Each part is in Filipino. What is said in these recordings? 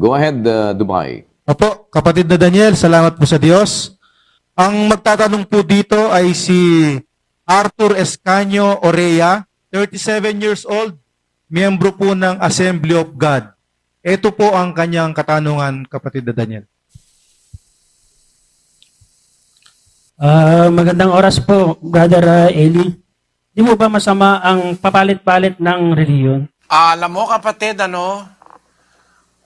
Go ahead, uh, Dubai. Opo, kapatid na Daniel, salamat po sa Diyos. Ang magtatanong po dito ay si Arthur Escanio Orea, 37 years old, miyembro po ng Assembly of God. Ito po ang kanyang katanungan, kapatid na Daniel. Ah, magandang oras po, Brother ah, Eli. Di mo ba masama ang papalit-palit ng reliyon? Alam mo kapatid, ano,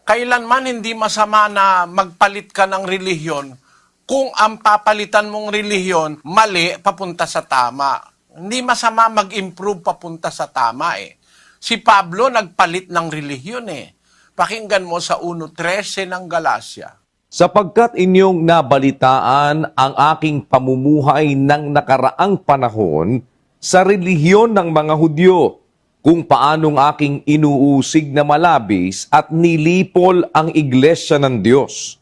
kailanman hindi masama na magpalit ka ng relihiyon kung ang papalitan mong relihiyon mali papunta sa tama. Hindi masama mag-improve papunta sa tama eh. Si Pablo nagpalit ng relihiyon eh. Pakinggan mo sa 1.13 ng Galacia. Sapagkat inyong nabalitaan ang aking pamumuhay ng nakaraang panahon sa relihiyon ng mga Hudyo, kung paanong aking inuusig na malabis at nilipol ang iglesia ng Diyos.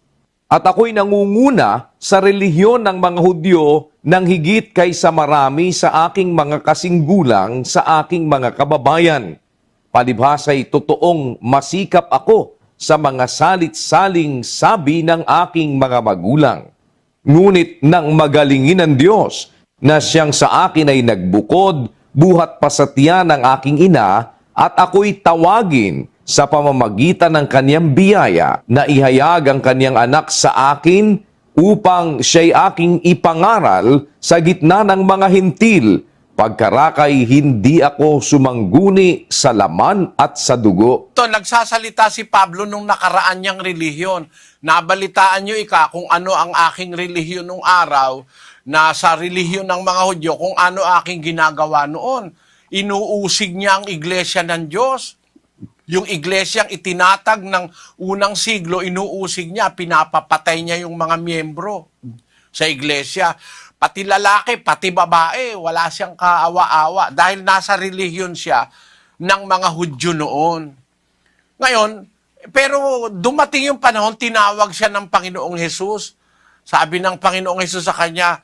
At ako'y nangunguna sa relihiyon ng mga Hudyo nang higit kaysa marami sa aking mga kasinggulang sa aking mga kababayan. Palibhasa'y totoong masikap ako sa mga salit-saling sabi ng aking mga magulang. Ngunit nang magalingin ng Diyos na siyang sa akin ay nagbukod, buhat pa sa tiyan ng aking ina, at ako'y tawagin sa pamamagitan ng kanyang biyaya na ihayag ang kanyang anak sa akin upang siya'y aking ipangaral sa gitna ng mga hintil, pagkarakay hindi ako sumangguni sa laman at sa dugo. Ito, nagsasalita si Pablo nung nakaraan niyang relihiyon. Nabalitaan niyo ika kung ano ang aking relihiyon nung araw na sa relihiyon ng mga Hudyo kung ano aking ginagawa noon. Inuusig niya ang iglesia ng Diyos. Yung iglesyang itinatag ng unang siglo, inuusig niya, pinapapatay niya yung mga miyembro sa iglesia. Pati lalaki, pati babae, wala siyang kaawa-awa dahil nasa relihiyon siya ng mga Hudyo noon. Ngayon, pero dumating yung panahon, tinawag siya ng Panginoong Jesus. Sabi ng Panginoong Jesus sa kanya,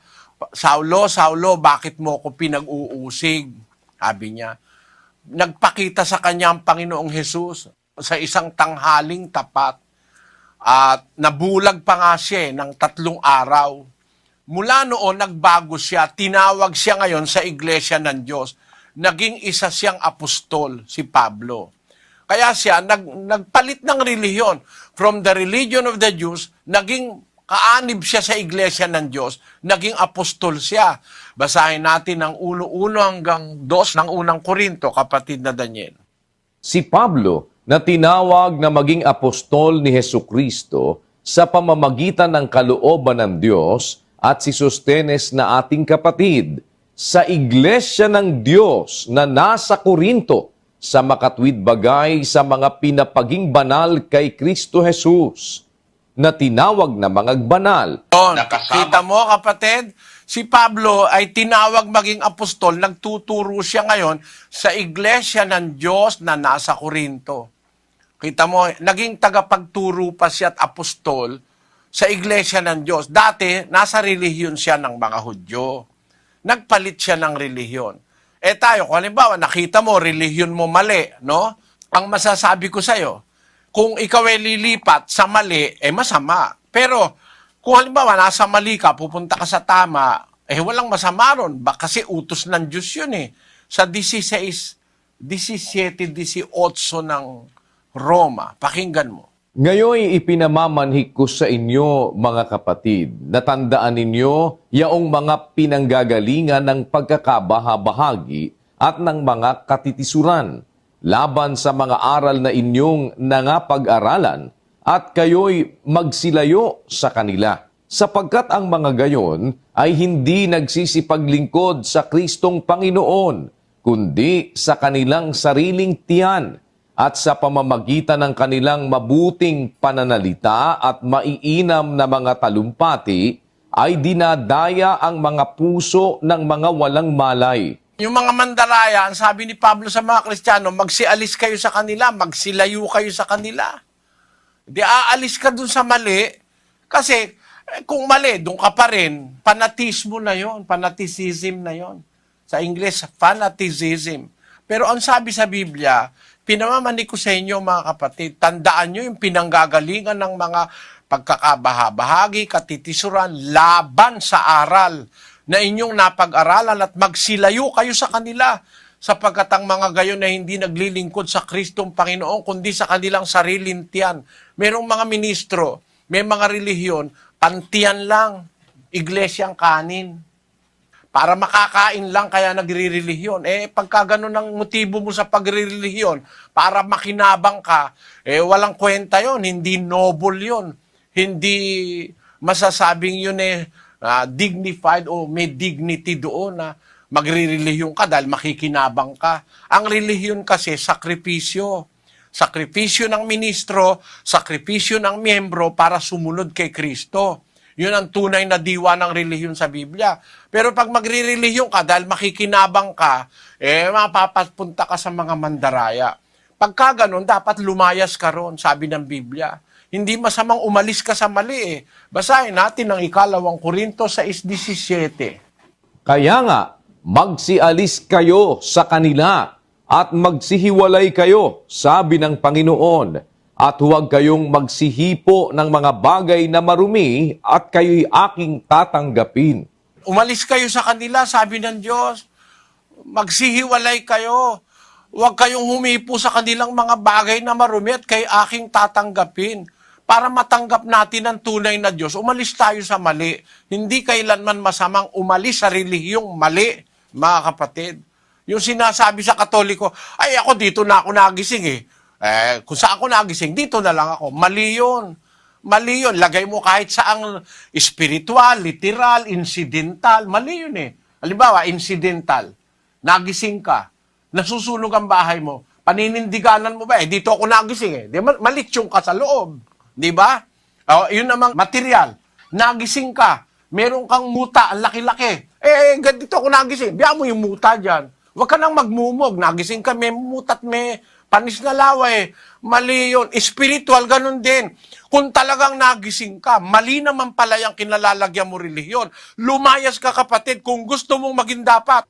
Saulo, Saulo, bakit mo ako pinag-uusig? Sabi niya. Nagpakita sa kanya ang Panginoong Jesus sa isang tanghaling tapat. At nabulag pa nga siya eh, ng tatlong araw. Mula noon, nagbago siya. Tinawag siya ngayon sa iglesia ng Diyos. Naging isa siyang apostol, si Pablo. Kaya siya nag, nagpalit ng relihiyon. From the religion of the Jews, naging kaanib siya sa iglesia ng Diyos, naging apostol siya. Basahin natin ang 1-1 hanggang 2 ng unang Korinto, kapatid na Daniel. Si Pablo na tinawag na maging apostol ni Heso Kristo sa pamamagitan ng kalooban ng Diyos at si Sostenes na ating kapatid sa iglesia ng Diyos na nasa Korinto sa makatwid bagay sa mga pinapaging banal kay Kristo Jesus na tinawag na mga banal. Yun, kita mo kapatid, si Pablo ay tinawag maging apostol, nagtuturo siya ngayon sa iglesia ng Diyos na nasa Korinto. Kita mo, naging tagapagturo pa siya at apostol sa iglesia ng Diyos. Dati, nasa relihiyon siya ng mga Hudyo. Nagpalit siya ng relihiyon. Eh tayo, kung halimbawa, nakita mo, relihiyon mo mali, no? Ang masasabi ko sa'yo, kung ikaw ay lilipat sa mali, eh masama. Pero, kung halimbawa, nasa mali ka, pupunta ka sa tama, eh walang masama ron. Ba, kasi utos ng Diyos yun eh. Sa 16, 17, 18 ng Roma. Pakinggan mo. Ngayon ipinamamanhik ko sa inyo, mga kapatid, natandaan ninyo yaong mga pinanggagalingan ng pagkakabahabahagi at ng mga katitisuran laban sa mga aral na inyong nangapag-aralan at kayo'y magsilayo sa kanila. Sapagkat ang mga gayon ay hindi nagsisipaglingkod sa Kristong Panginoon, kundi sa kanilang sariling tiyan at sa pamamagitan ng kanilang mabuting pananalita at maiinam na mga talumpati, ay dinadaya ang mga puso ng mga walang malay. Yung mga mandaraya, ang sabi ni Pablo sa mga Kristiyano, magsialis kayo sa kanila, magsilayo kayo sa kanila. Di aalis ka dun sa mali, kasi eh, kung mali, dun ka pa rin, fanatismo na yon, fanaticism na yon. Sa English, fanaticism. Pero ang sabi sa Biblia, Pinamamani ko sa inyo mga kapatid, tandaan nyo yung pinanggagalingan ng mga pagkakabahabahagi, katitisuran, laban sa aral na inyong napag-aralan at magsilayo kayo sa kanila sapagkat ang mga gayon na hindi naglilingkod sa Kristong Panginoon kundi sa kanilang sariling tiyan. Merong mga ministro, may mga relihiyon, pantiyan lang, iglesyang kanin para makakain lang kaya nagre-relihiyon. Eh, pagka ganun ang motibo mo sa pagre-relihiyon, para makinabang ka, eh, walang kwenta yon hindi noble yon hindi masasabing yun eh, ah, dignified o may dignity doon na magre-relihiyon ka dahil makikinabang ka. Ang relihiyon kasi, sakripisyo. Sakripisyo ng ministro, sakripisyo ng miyembro para sumunod kay Kristo. Yun ang tunay na diwa ng relihiyon sa Biblia. Pero pag magre-relihiyon ka dahil makikinabang ka, eh mapapapunta ka sa mga mandaraya. Pagka ganun, dapat lumayas ka ron, sabi ng Biblia. Hindi masamang umalis ka sa mali eh. Basahin natin ang ikalawang Korinto 6.17. Kaya nga, magsialis kayo sa kanila at magsihiwalay kayo, sabi ng Panginoon, at huwag kayong magsihipo ng mga bagay na marumi at kayo'y aking tatanggapin. Umalis kayo sa kanila, sabi ng Diyos. Magsihiwalay kayo. Huwag kayong humipo sa kanilang mga bagay na marumi at kay aking tatanggapin. Para matanggap natin ang tunay na Diyos, umalis tayo sa mali. Hindi kailanman masamang umalis sa relihiyong mali, mga kapatid. Yung sinasabi sa Katoliko, ay ako dito na ako nagising eh. Eh, kung saan ako nagising, dito na lang ako. Mali yun. Mali yun. Lagay mo kahit saang spiritual, literal, incidental. Mali yun eh. Halimbawa, incidental. Nagising ka. Nasusunog ang bahay mo. Paninindiganan mo ba? Eh, dito ako nagising eh. Di, ma- malitsyon ka sa loob. Di ba? Oh, yun namang material. Nagising ka. Meron kang muta, ang laki-laki. Eh, ganito ako nagising. Biya mo yung muta dyan. Huwag ka nang magmumog. Nagising ka, may mutat, may panis na laway. Mali yun. Spiritual, ganun din. Kung talagang nagising ka, mali naman pala yung kinalalagyan mo relihiyon. Lumayas ka kapatid kung gusto mong maging dapat.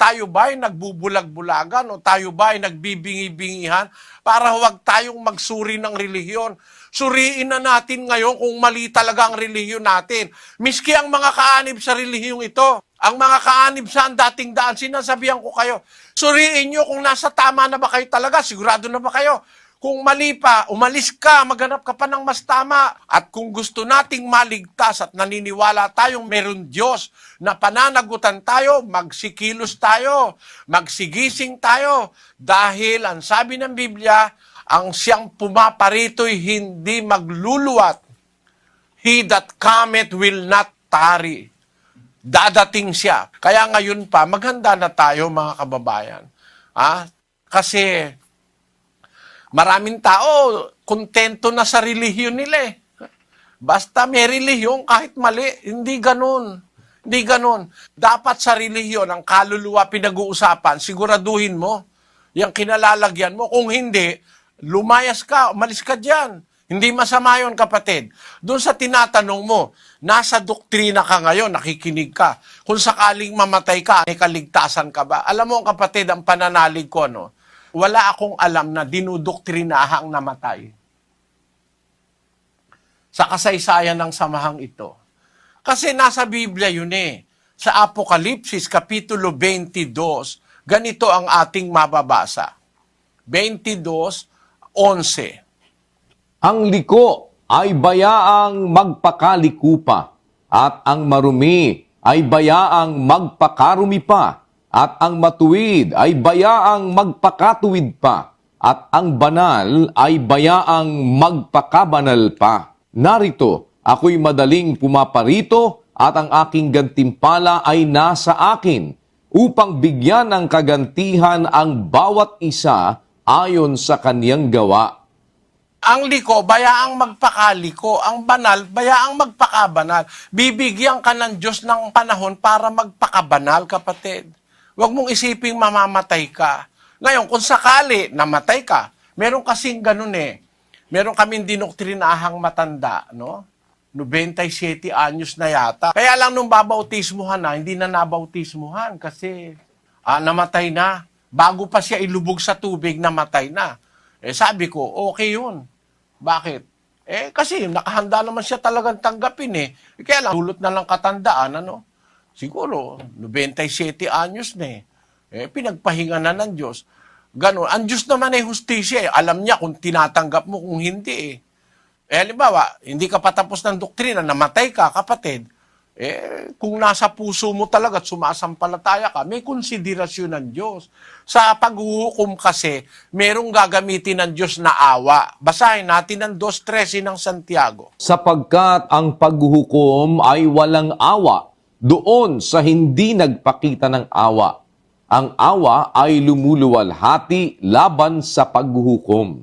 Tayo ba ay nagbubulag-bulagan o tayo ba ay nagbibingi-bingihan para huwag tayong magsuri ng relihiyon? Suriin na natin ngayon kung mali talaga ang relihiyon natin. Miski ang mga kaanib sa relihiyong ito, ang mga kaanib sa ang dating daan, sinasabihan ko kayo, suriin nyo kung nasa tama na ba kayo talaga, sigurado na ba kayo? Kung mali pa, umalis ka, maghanap ka pa ng mas tama. At kung gusto nating maligtas at naniniwala tayong meron Diyos na pananagutan tayo, magsikilos tayo, magsigising tayo. Dahil ang sabi ng Biblia, ang siyang pumaparito'y hindi magluluwat. He that cometh will not tarry. Dadating siya. Kaya ngayon pa, maghanda na tayo mga kababayan. Ah, kasi maraming tao kontento na sa relihiyon nila eh. Basta may relihiyon kahit mali, hindi ganun. Hindi ganun. Dapat sa relihiyon, ang kaluluwa pinag-uusapan, siguraduhin mo, yung kinalalagyan mo. Kung hindi, lumayas ka, umalis ka dyan. Hindi masama yun, kapatid. Doon sa tinatanong mo, nasa doktrina ka ngayon, nakikinig ka. Kung sakaling mamatay ka, may kaligtasan ka ba? Alam mo, kapatid, ang pananalig ko, no? Wala akong alam na dinudoktrinahan namatay sa kasaysayan ng samahang ito. Kasi nasa Biblia yun eh. Sa Apokalipsis, Kapitulo 22, ganito ang ating mababasa. 22, 11. Ang liko ay bayaang magpakaliko pa, at ang marumi ay bayaang magpakarumi pa, at ang matuwid ay bayaang magpakatuwid pa, at ang banal ay bayaang magpakabanal pa. Narito, ako'y madaling pumaparito at ang aking gantimpala ay nasa akin upang bigyan ng kagantihan ang bawat isa ayon sa kaniyang gawa. Ang liko, bayaang magpakaliko. Ang banal, bayaang magpakabanal. Bibigyan ka ng Diyos ng panahon para magpakabanal, kapatid. Huwag mong isiping mamamatay ka. Ngayon, kung sakali namatay ka, meron kasing ganun eh. Meron kaming dinoktrinahang matanda, no? 97 anyos na yata. Kaya lang nung babautismuhan na, hindi na nabautismuhan kasi ah, namatay na. bago pa siya ilubog sa tubig, namatay na. Eh sabi ko, okay yun. Bakit? Eh kasi nakahanda naman siya talagang tanggapin eh. Kaya lang, hulot na lang katandaan, ano? Siguro, 97 anyos na eh. Eh, pinagpahinga na ng Diyos. Ganon. Ang Diyos naman ay hustisya eh. Alam niya kung tinatanggap mo, kung hindi eh. Eh, halimbawa, hindi ka patapos ng doktrina, namatay ka, kapatid, eh, kung nasa puso mo talaga at sumasampalataya ka, may konsiderasyon ng Diyos. Sa paghuhukom kasi, merong gagamitin ng Diyos na awa. Basahin natin ang 2.13 ng Santiago. sapagkat ang paghuhukom ay walang awa doon sa hindi nagpakita ng awa. Ang awa ay lumuluwalhati laban sa paghuhukom.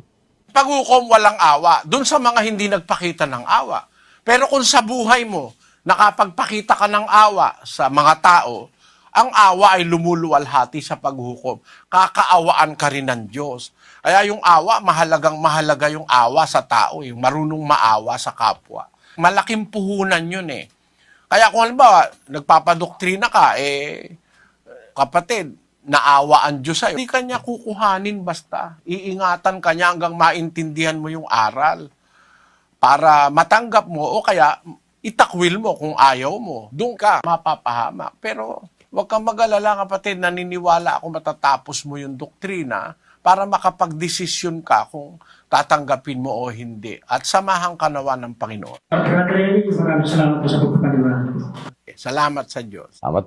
Paghukom walang awa, dun sa mga hindi nagpakita ng awa. Pero kung sa buhay mo, nakapagpakita ka ng awa sa mga tao, ang awa ay lumuluwalhati sa paghukom. Kakaawaan ka rin ng Diyos. Kaya yung awa, mahalagang mahalaga yung awa sa tao, yung marunong maawa sa kapwa. Malaking puhunan yun eh. Kaya kung halimbawa, nagpapadoktrina ka, eh, kapatid, naawa ang Diyos sa'yo. Hindi kanya kukuhanin basta. Iingatan kanya hanggang maintindihan mo yung aral. Para matanggap mo o kaya itakwil mo kung ayaw mo. Doon ka mapapahamak. Pero huwag kang mag-alala kapatid, naniniwala ako matatapos mo yung doktrina para makapagdesisyon ka kung tatanggapin mo o hindi. At samahan ka nawa ng Panginoon. Maraming salamat po sa pagpapaliwanag. Salamat sa Diyos. Salamat